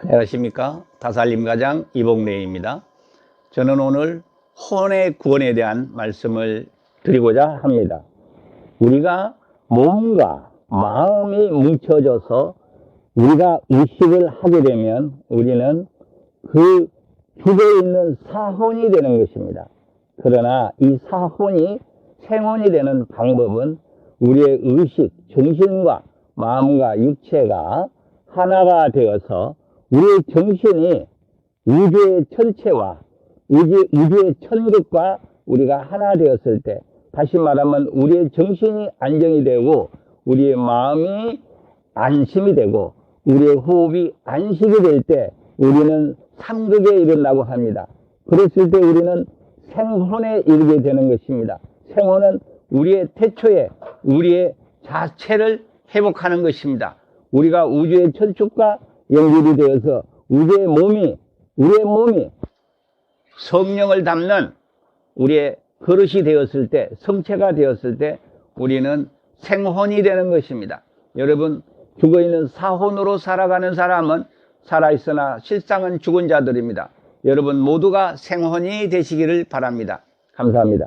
안녕하십니까. 다살림 가장 이봉래입니다. 저는 오늘 혼의 구원에 대한 말씀을 드리고자 합니다. 우리가 몸과 마음이 뭉쳐져서 우리가 의식을 하게 되면 우리는 그 죽어 있는 사혼이 되는 것입니다. 그러나 이 사혼이 생혼이 되는 방법은 우리의 의식, 정신과 마음과 육체가 하나가 되어서 우리의 정신이 우주의 전체와 우주, 우주의 천국과 우리가 하나 되었을 때 다시 말하면 우리의 정신이 안정이 되고 우리의 마음이 안심이 되고 우리의 호흡이 안식이 될 때 우리는 삼극에 이른다고 합니다. 그랬을 때 우리는 생혼에 이르게 되는 것입니다. 생혼은 우리의 태초에 우리의 자체를 회복하는 것입니다. 우리가 우주의 천축과 연결이 되어서 우주의 몸이 우리의 몸이 성령을 담는 우리의 그릇이 되었을 때 성체가 되었을 때 우리는 생혼이 되는 것입니다. 여러분 죽어 있는 사혼으로 살아가는 사람은 살아있으나 실상은 죽은 자들입니다. 여러분 모두가 생혼이 되시기를 바랍니다. 감사합니다.